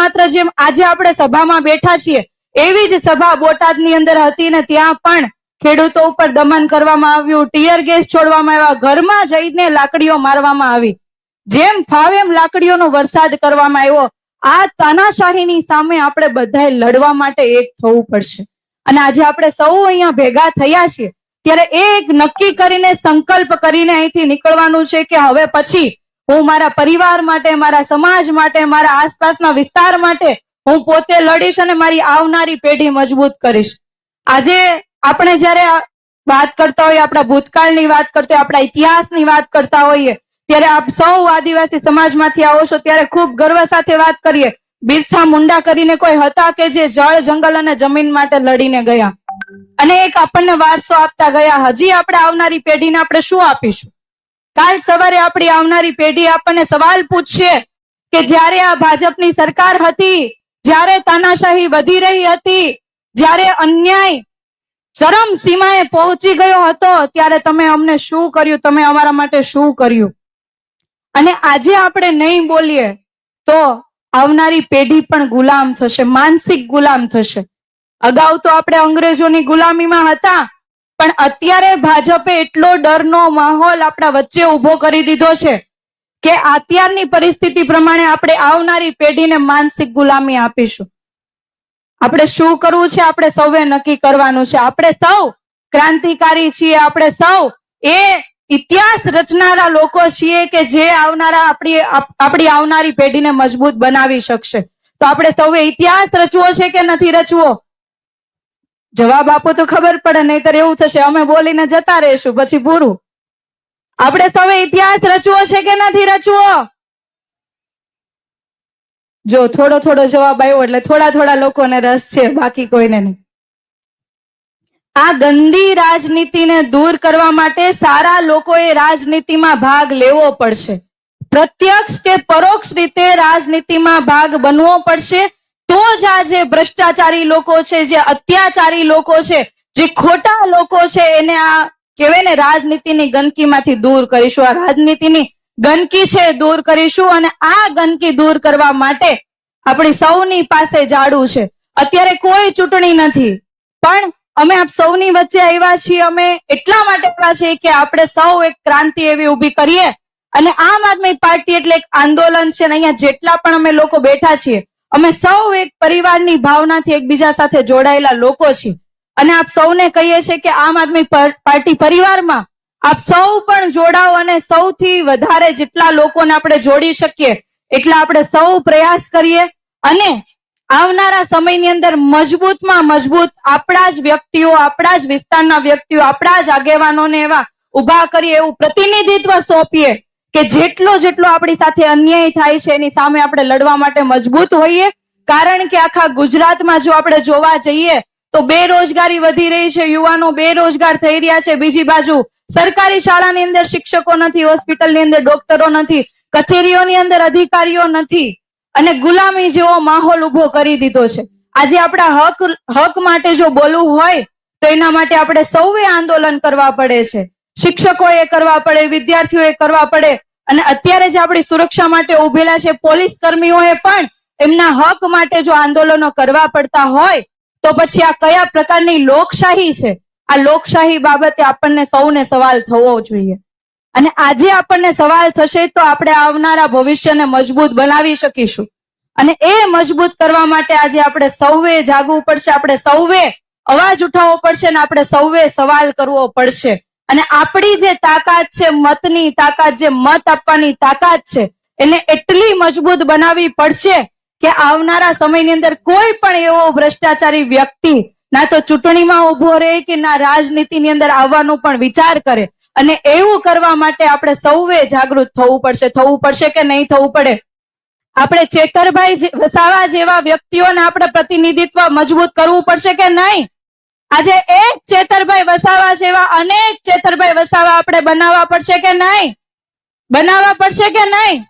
માત્ર જેમ આજે આપણે સભામાં બેઠા છીએ, એવી જ સભા બોટાદની અંદર હતી ને ત્યાં પણ ખેડૂતો ઉપર દમન કરવામાં આવ્યું, ટીયર ગેસ છોડવામાં આવ્યા, ઘરમાં જઈને લાકડીઓ મારવામાં આવી. જેમ ફાવે એમ લાકડીઓનો વરસાદ કરવામાં આવ્યો. આ તાનાશાહીની સામે આપણે બધાએ લડવા માટે એક થવું પડશે. અને આજે આપણે સૌ અહીંયા ભેગા થયા છીએ, ત્યારે એ એક નક્કી કરીને સંકલ્પ કરીને અહીંથી નીકળવાનું છે કે હવે પછી હું મારા પરિવાર માટે, મારા સમાજ માટે, મારા આસપાસના વિસ્તાર માટે હું પોતે લડીશ અને મારી આવનારી પેઢી મજબૂત કરીશ. આજે આપણે જ્યારે વાત કરતા હોઈએ, આપણા ભૂતકાળની વાત કરતા હોઈએ, આપણા ઇતિહાસની વાત કરતા હોઈએ, ત્યારે આપ સૌ આદિવાસી સમાજમાંથી આવો છો, ત્યારે ખૂબ ગર્વ સાથે વાત કરીએ. બિરસા મુંડા કરીને કોઈ હતા કે જે જળ, જંગલ અને જમીન માટે લડીને ગયા? અને એક આપણને વારસો આપતા ગયા. હજી આપણે આવનારી પેઢીને આપણે શું આપીશું? કાલ સવારે આપણી આવનારી પેઢી આપણને સવાલ પૂછશે કે જ્યારે આ ભાજપની સરકાર હતી, જ્યારે તાનાશાહી વધી રહી હતી, જ્યારે અન્યાય ચરમ સીમાએ પહોંચી ગયો હતો, ત્યારે તમે અમને શું કર્યું? તમે અમારા માટે શું કર્યું? અને આજે આપણે નહીં બોલીએ તો આવનારી પેઢી પણ ગુલામ થશે, માનસિક ગુલામ થશે. અગાઉ તો આપણે અંગ્રેજોની ગુલામીમાં હતા પણ અત્યારે ભાજપે એટલો ડરનો માહોલ આપણા વચ્ચે ઊભો કરી દીધો છે કે અત્યારની પરિસ્થિતિ પ્રમાણે આપણે આવનારી પેઢીને માનસિક ગુલામી આપીશું. આપણે શું કરવું છે આપણે સૌએ નક્કી કરવાનું છે. આપણે સૌ ક્રાંતિકારી છીએ, આપણે સૌ એ ઇતિહાસ રચનારા લોકો છીએ કે જે આવનારા આપણી આપણી આવનારી પેઢીને મજબૂત બનાવી શકશે. તો આપણે સૌએ ઇતિહાસ રચવો છે કે નથી રચવો? જવાબ આપો તો ખબર પડે, નહીતર એવું થશે. અમે બોલીને જતા રહીશું. પછી પૂરું. આપણે સૌએ ઇતિહાસ રચવો છે કે નથી રચવો? જો, થોડો થોડો જવાબ આવ્યો એટલે થોડા થોડા લોકોને રસ છે, બાકી કોઈને નહીં. આ ગંદી રાજનીતિને દૂર કરવા માટે સારા લોકોએ રાજનીતિમાં ભાગ લેવો પડશે. પ્રત્યક્ષ કે પરોક્ષ રીતે રાજનીતિમાં ભાગ બનવો પડશે. તો જ આ જે ભ્રષ્ટાચારી લોકો છે, જે અત્યાચારી લોકો છે, જે ખોટા લોકો છે, એને આ કહેવાય ને રાજનીતિની ગંદકીમાંથી દૂર કરીશું. આ રાજનીતિની ગંદકી છે, દૂર કરીશું અને આ ગંદકી દૂર કરવા માટે આપણી સૌની પાસે ઝાડુ છે. અત્યારે કોઈ ચૂંટણી નથી. પણ અમે આપ સૌની વચ્ચે આવ્યા છીએ, અમે એટલા માટે આવ્યા છીએ કે આપણે સૌ એક ક્રાંતિ એવી ઊભી કરીએ. અને આમ આદમી પાર્ટી એટલે એક આંદોલન છે અને અહીંયા જેટલા પણ અમે લોકો બેઠા છીએ અમે સૌ એક પરિવારની ભાવનાથી એકબીજા સાથે જોડાયેલા લોકો છીએ. અને આપ સૌને કહીએ છીએ કે આમ આદમી પાર્ટી પરિવારમાં આપ સૌ પણ જોડાઓ અને સૌથી વધારે જેટલા લોકોને આપણે જોડી શકીએ, એટલા આપણે સૌ પ્રયાસ કરીએ. અને આવનારા સમયની અંદર મજબૂતમાં મજબૂત આપણા જ વ્યક્તિઓ, આપણા જ વિસ્તારના વ્યક્તિઓ, આપણા જ આગેવાનોને એવા ઊભા કરીએ એવું પ્રતિનિધિત્વ સોંપીએ. કે જેટલો જેટલો આપણી સાથે અન્યાય થાય છે, એની સામે આપણે લડવા માટે મજબૂત હોઈએ. કારણ કે આખા ગુજરાતમાં જો આપણે જોવા જઈએ, તો બેરોજગારી વધી રહી છે, યુવાનો બેરોજગાર થઈ રહ્યા છે. બીજી બાજુ, સરકારી શાળાની અંદર શિક્ષકો નથી, હોસ્પિટલની અંદર ડોક્ટરો નથી, કચેરીઓની અંદર અધિકારીઓ નથી. અને ગુલામી જેવો માહોલ ઊભો કરી દીધો છે. આજે આપણા હક હક માટે જો બોલવું હોય, તો એના માટે આપણે સૌએ આંદોલન કરવા પડે છે. શિક્ષકોએ કરવા પડે, વિદ્યાર્થીઓએ કરવા પડે અને અત્યારે જે આપણી સુરક્ષા માટે ઉભેલા છે, પોલીસ કર્મીઓએ પણ એમના હક માટે જો આંદોલનો કરવા પડતા હોય, તો પછી આ કયા પ્રકારની લોકશાહી છે? આ લોકશાહી બાબતે આપણને સૌને સવાલ થવો જોઈએ. અને આજે આપણને સવાલ થશે તો આપણે આવનારા ભવિષ્યને મજબૂત બનાવી શકીશું. અને એ મજબૂત કરવા માટે આજે આપણે સૌએ જાગવું પડશે, આપણે સૌએ અવાજ ઉઠાવવો પડશે અને આપણે સૌએ સવાલ કરવો પડશે. અને આપણી જે તાકાત છે, મતની તાકાત જે મત આપવાની તાકાત છે, એને એટલી મજબૂત બનાવવી પડશે કે આવનારા સમયની અંદર કોઈ પણ એવો ભ્રષ્ટાચારી વ્યક્તિ ના તો ચૂંટણીમાં ઊભો રહે કે ના રાજનીતિની અંદર આવવાનું પણ વિચાર કરે. અને એવું કરવા માટે આપણે સૌએ જાગૃત થવું પડશે. થવું પડશે કે નહીં થવું પડે? આપણે ચેતરભાઈ વસાવા જેવા વ્યક્તિઓને આપણે પ્રતિનિધિત્વ મજબૂત કરવું પડશે કે નહીં? આજે એક ચેતરભાઈ વસાવા જેવા અનેક ચેતરભાઈ વસાવા આપણે બનાવવા પડશે કે નહીં? બનાવવા પડશે કે નહીં?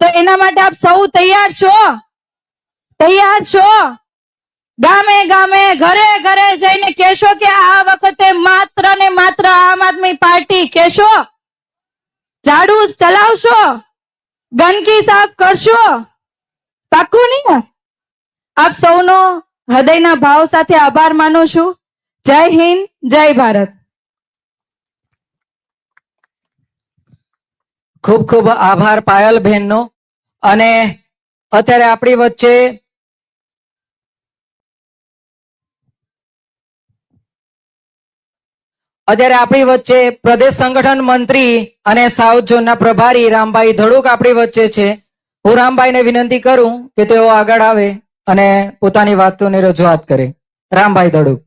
તો એના માટે આપ સૌ તૈયાર છો? તૈયાર છો? ગામે ગામે ઘરે ઘરે જઈને કહેશો કે આ વખતે માત્ર ને માત્ર આમ આદમી પાર્ટી કહેશો? ઝાડુ ચલાવશો? ગંદકી સાફ કરશો? પાક્કું નહીં આપ સૌનો હૃદયના ભાવ સાથે આભાર માનું છું. જય હિન્દ, જય ભારત. ખૂબ ખૂબ આભાર પાયલ બહેનનો. અને અત્યારે આપણી વચ્ચે અત્યારે આપણી વચ્ચે પ્રદેશ સંગઠન મંત્રી અને સાઉથ ઝોનના પ્રભારી રામભાઈ ધડુક આપણી વચ્ચે છે. હું રામભાઈને વિનંતી કરું કે તેઓ આગળ આવે અને પોતાની વાતોની રજૂઆત કરે. રામભાઈ ધડુક.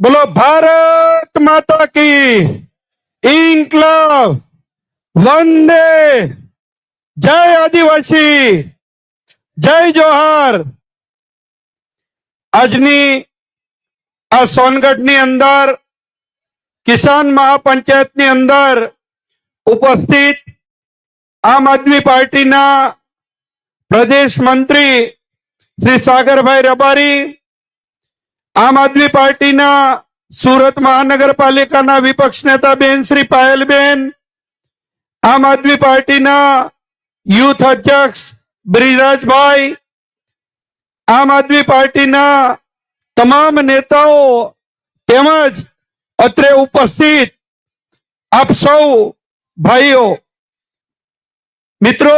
બોલો, ભારત માતા કી ઇન્કલાબ. વંદે. જય આદિવાસી. જય જોહાર. આજની આ સોનગઢની અંદર, કિસાન મહાપંચાયતની અંદર ઉપસ્થિત આમ આદમી પાર્ટીના પ્રદેશ મંત્રી શ્રી સાગરભાઈ રબારી આમ આદમી પાર્ટીના સુરત મહાનગરપાલિકાના વિપક્ષ નેતા બેન શ્રી પાયલબેન, આમ આદમી પાર્ટીના યુથ અધ્યક્ષ બ્રિજરાજભાઈ, આમ આદમી પાર્ટીના તમામ નેતાઓ તેમજ અત્રે ઉપસ્થિત આપ સૌ ભાઈઓ, મિત્રો,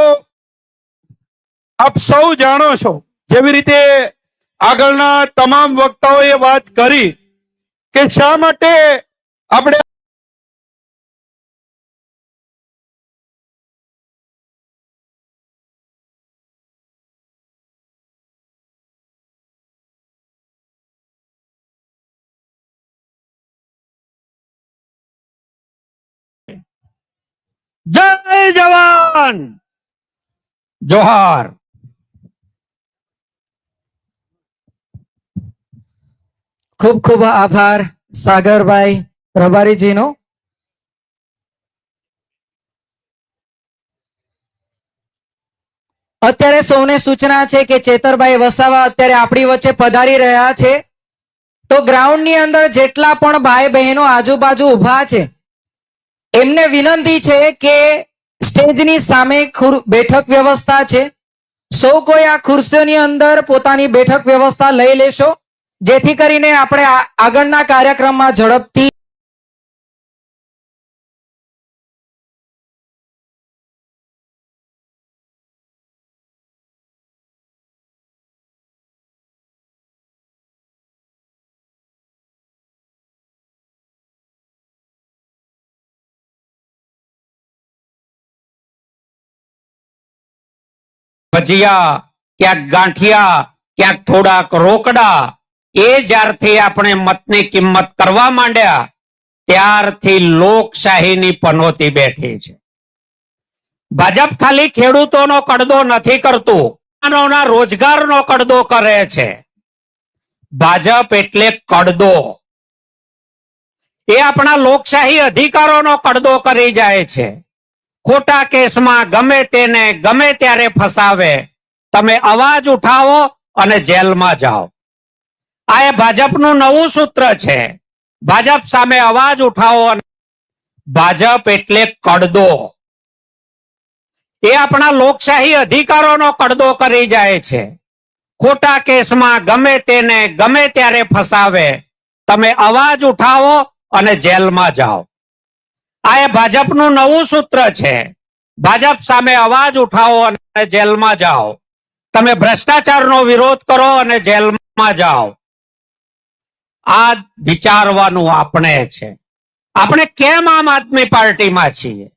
આપ સૌ જાણો છો જેવી રીતે આગળના તમામ વક્તાઓએ વાત કરી કે શા માટે આપણે જય જવાન! જોહાર. ખૂબ ખૂબ આભાર, સાગરભાઈ પ્રભારીજીનો અત્યારે સૌને સૂચના છે કે ચેતરભાઈ વસાવા અત્યારે આપણી વચ્ચે પધારી રહ્યા છે. તો ગ્રાઉન્ડની અંદર જેટલા પણ ભાઈ બહેનો આજુબાજુ ઊભા છે, એમને વિનંતી છે કે સ્ટેજની સામે બેઠક વ્યવસ્થા છે. સૌ કોઈ આ ખુરશીઓની અંદર પોતાની બેઠક વ્યવસ્થા લઈ લેશો. જેથી કરીને આપણે આગળના કાર્યક્રમમાં ઝડપથી ભજીયા ક્યાંક ગાંઠિયા ક્યાંક થોડાક રોકડા એ જ્યારથી આપણે મતની કિંમત કરવા માંડ્યા, ત્યારથી લોકશાહીની પનોતી બેઠી છે. ભાજપ ખાલી ખેડૂતોનો કડદો નથી કરતું રોજગારનો કડદો કરે છે. ભાજપ એટલે કડદો. એ આપણા લોકશાહી અધિકારોનો કડદો કરી જાય છે. ખોટા કેસમાં ગમે તેને ગમે ત્યારે ફસાવે. તમે અવાજ ઉઠાવો અને જેલમાં જાઓ. આ એ ભાજપનું નવું સૂત્ર છે. ભાજપ સામે અવાજ ઉઠાવો ભાજપ એટલે કડદો. એ આપણા લોકશાહી અધિકારોનો કડદો કરી જાય છે. ખોટા કેસમાં ગમે તેને ગમે ત્યારે ફસાવે. તમે અવાજ ઉઠાવો અને જેલમાં જાઓ. આ એ ભાજપનું નવું સૂત્ર છે. ભાજપ સામે અવાજ ઉઠાવો અને જેલમાં જાઓ. તમે ભ્રષ્ટાચારનો વિરોધ કરો અને જેલમાં જાઓ. આ વિચારવાનું આપણે છે. આપણે કેમ આમ આદમી પાર્ટીમાં છીએ?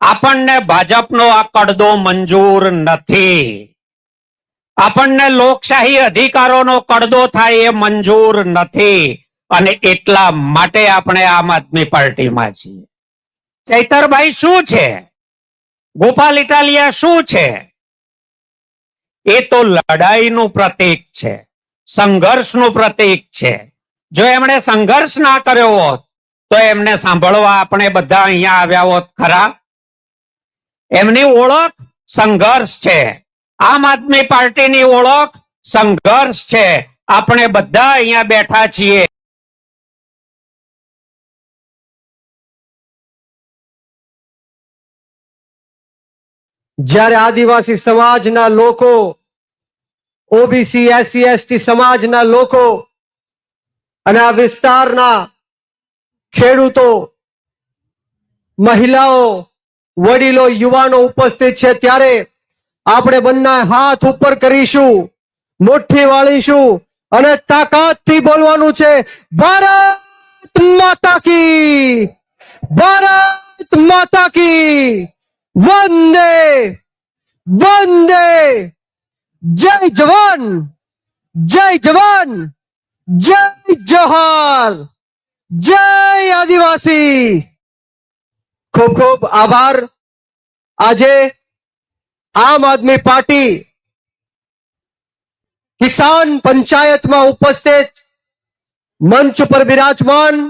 આપણને ભાજપનો આ કડદો મંજૂર નથી. આપણને લોકશાહી અધિકારોનો કડદો થાય એ મંજૂર નથી. અને એટલા માટે આપણે આમ આદમી પાર્ટીમાં છીએ. ચૈતરભાઈ શું છે? ગોપાલ ઇટાલિયા શું છે? એ તો લડાઈનું પ્રતીક છે. સંઘર્ષનું પ્રતીક છે. જો એમણે સંઘર્ષ ના કર્યો હોત, તો એમને સાંભળવા આપણે બધા અહીંયા આવ્યા હોત ખરા? એમની ઓળખ સંઘર્ષ છે. આમ આદમી પાર્ટીની ઓળખ સંઘર્ષ છે. આપણે બધા અહીંયા બેઠા છીએ. જ્યારે આદિવાસી સમાજના લોકો, ઓબીસી, એસસી, એસટી સમાજના લોકો અને આ વિસ્તારના ખેડૂતો, મહિલાઓ, વડીલો, યુવાનો ઉપસ્થિત છે. ત્યારે આપણે બંને હાથ ઉપર કરીશું, મુઠ્ઠી વાળીશું અને તાકાતથી બોલવાનું છે, ભારત માતા કી, ભારત માતા કી, વંદે વંદે, જય જવાન જય જવાન. જય જોહાર જય આદિવાસી. ખૂબ ખૂબ આભાર. આજે આમ આદમી પાર્ટી કિસાન પંચાયતમાં ઉપસ્થિત મંચ પર બિરાજમાન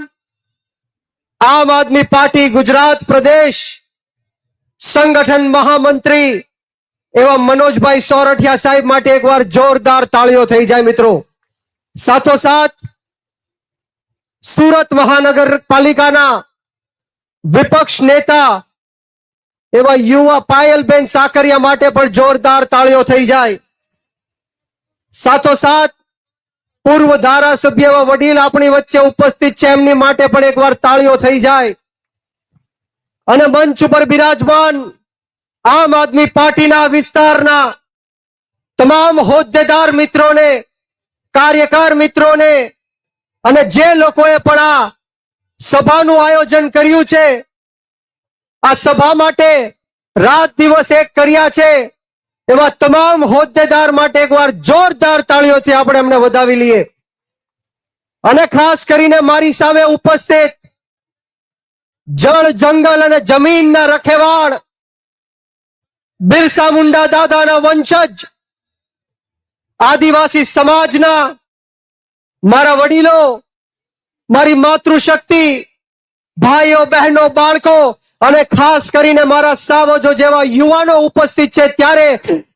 આમ આદમી પાર્ટી ગુજરાત પ્રદેશ સંગઠન મહામંત્રી એવા મનોજભાઈ સોરઠિયા સાહેબ માટે એકવાર જોરદાર તાળીઓ થઈ જાય મિત્રો. સાથોસાથ સુરત મહાનગરપાલિકાના વિપક્ષ નેતા એવા યુવા પાયલબેન સાકરિયા માટે પણ જોરદાર તાળીઓ થઈ જાય. સાથોસાથ પૂર્વ ધારાસભ્ય એવા વડીલ આપણી વચ્ચે ઉપસ્થિત છે, એમની માટે પણ એકવાર તાળીઓ થઈ જાય. અને મંચ ઉપર બિરાજમાન આમ આદમી પાર્ટીના વિસ્તારના તમામ હોદ્દેદાર મિત્રોને કાર્યકર મિત્રોને અને જે લોકોએ પણ આ સભાનું આયોજન કર્યું છે, આ સભા માટે રાત દિવસ એક કર્યા છે, એવા તમામ હોદ્દેદાર માટે એકવાર જોરદાર તાળીઓથી આપણે એમને વધાવી લઈએ. અને ખાસ કરીને મારી સામે ઉપસ્થિત જળ, જંગલ અને જમીનના રખેવાળ બિરસા મુંડા દાદાના વંશજ આદિવાસી સમાજના મારા વડીલો, મારી માતૃશક્તિ, ભાઈઓ, બહેનો, બાળકો અને ખાસ કરીને મારા સાવજો જેવા યુવાનો ઉપસ્થિત છે ત્યારે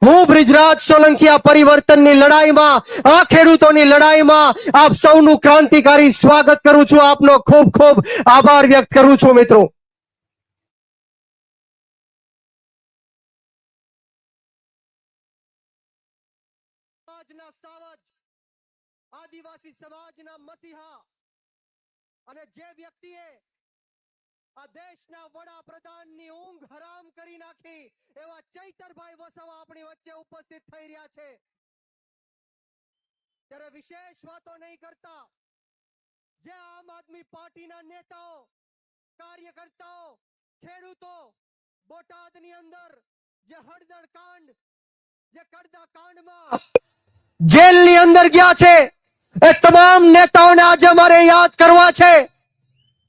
હું બ્રિજરાજ સોલંકી આ પરિવર્તનની લડાઈમાં, આ ખેડૂતોની લડાઈમાં આપ સૌનું ક્રાંતિકારી સ્વાગત કરું છું. આપનો ખૂબ ખૂબ આભાર વ્યક્ત કરું છું મિત્રો. સમાજના મસીહા અને જે વ્યક્તિએ આ દેશના વડાપ્રધાનની ઊંઘ હરામ કરી નાખી, એવા ચૈતરભાઈ વસાવા આપણી વચ્ચે ઉપસ્થિત થઈ રહ્યા છે. ત્યારે વિશેષ વાતો નહીં કરતા. જે આમ આદમી પાર્ટીના નેતાઓ, કાર્યકર્તાઓ, ખેડૂતો, બોટાદની અંદર, જે હળદર કાંડ, જે કડદા કાંડમાં, જેલની અંદર ગયા છે એ તમામ નેતાઓને આજે મારે યાદ કરવા છે.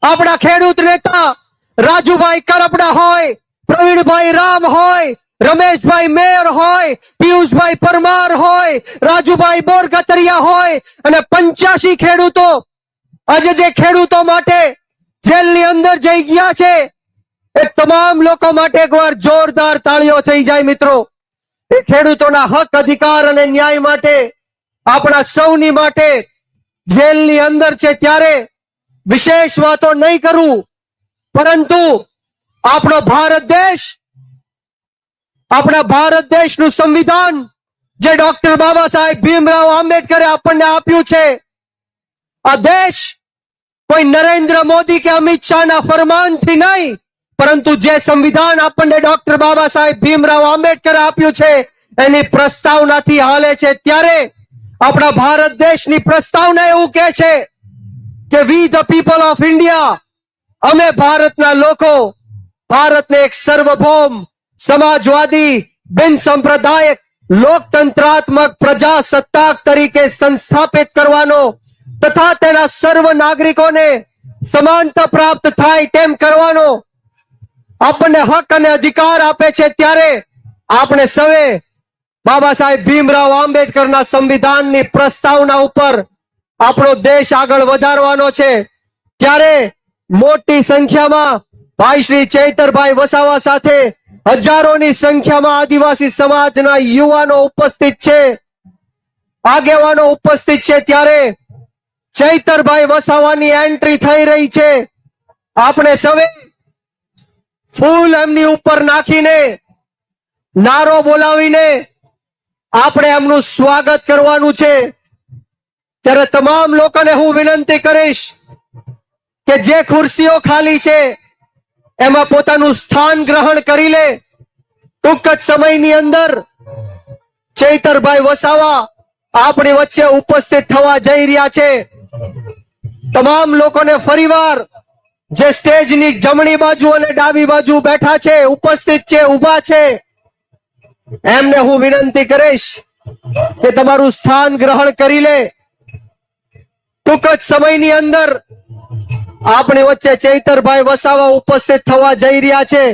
આપણા ખેડૂત નેતા રાજુભાઈ કરપડા હોય, પ્રવીણભાઈ રામ હોય, રમેશભાઈ મેયર હોય, પિયુષભાઈ પરમાર હોય, રાજુભાઈ બોરગતરિયા હોય અને પંચ્યાસી ખેડૂતો આજે જે ખેડૂતો માટે જેલની અંદર જઈ ગયા છે, એ તમામ લોકો માટે એકવાર જોરદાર તાળીઓ થઈ જાય મિત્રો. એ ખેડૂતોના હક, અધિકાર અને ન્યાય માટે આપણા સૌની માટે જેલની અંદર છે ત્યારે વિશેષ વાતો નહીં કરું. પરંતુ આપણો ભારત દેશ, આપણા ભારત દેશનું સંવિધાન જે ડોક્ટર બાબા સાહેબ ભીમરાવ આંબેડકરે આપણને આપ્યું છે, આ દેશ કોઈ નરેન્દ્ર મોદી કે અમિત શાહના ફરમાનથી નહીં, પરંતુ જે સંવિધાન આપણને ડોક્ટર બાબા સાહેબ ભીમરાવ આંબેડકરે આપ્યું છે, એની પ્રસ્તાવનાથી હાલે છે ત્યારે આપણા ભારત દેશની પ્રસ્તાવના એવું કહે છે કે we the people of India અમે ભારતના લોકો, ભારતને એક સર્વભૌમ, સમાજવાદી, બિન સંપ્રદાયક, લોકતંત્રાત્મક પ્રજાસત્તાક તરીકે સંસ્થાપિત કરવાનો તથા તેના સર્વ નાગરિકોને સમાનતા પ્રાપ્ત થાય તેમ કરવાનો આપણને હક અને અધિકાર આપે છે ત્યારે આપણે સૌએ બાબા સાહેબ ભીમરાવ આંબેડકરના સંવિધાનની પ્રસ્તાવના ઉપર આપણો દેશ આગળ વધારવાનો છે. ત્યારે મોટી સંખ્યામાં ભાઈ શ્રી ચૈતરભાઈ વસાવા સાથે હજારોની સંખ્યામાં આદિવાસી સમાજના યુવાનો ઉપસ્થિત છે. આગેવાનો ઉપસ્થિત છે ત્યારે ચૈતરભાઈ વસાવાની એન્ટ્રી થઈ રહી છે. આપણે સૌએ ફૂલ એમની ઉપર નાખીને, નારો બોલાવીને આપણે એમનું સ્વાગત કરવાનું છે. ત્યારે તમામ લોકોને હું વિનંતી કરીશ કે જે ખુરશીઓ ખાલી છે, એમાં પોતાનું સ્થાન ગ્રહણ કરી લે. ટૂંક જ સમયની અંદર ચૈતરભાઈ વસાવા આપણી વચ્ચે ઉપસ્થિત થવા જઈ રહ્યા છે. તમામ લોકોને ફરીવાર જે સ્ટેજની જમણી બાજુ અને ડાબી બાજુ બેઠા છે, ઉપસ્થિત છે, ઊભા છે. એમને હું વિનંતી કરીશ કે તમારું સ્થાન ગ્રહણ કરી લે. ટૂંક જ સમયની અંદર આપણી વચ્ચે ચૈતરભાઈ વસાવા ઉપસ્થિત થવા જઈ રહ્યા છે.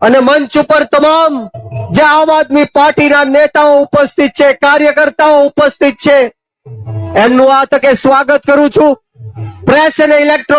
અને મંચ ઉપર તમામ જે આમ આદમી પાર્ટીના નેતાઓ ઉપસ્થિત છે, કાર્યકર્તાઓ ઉપસ્થિત છે, એમનું આ તકે સ્વાગત કરું છું. પ્રેસ અને ઇલેક્ટ્રોનિક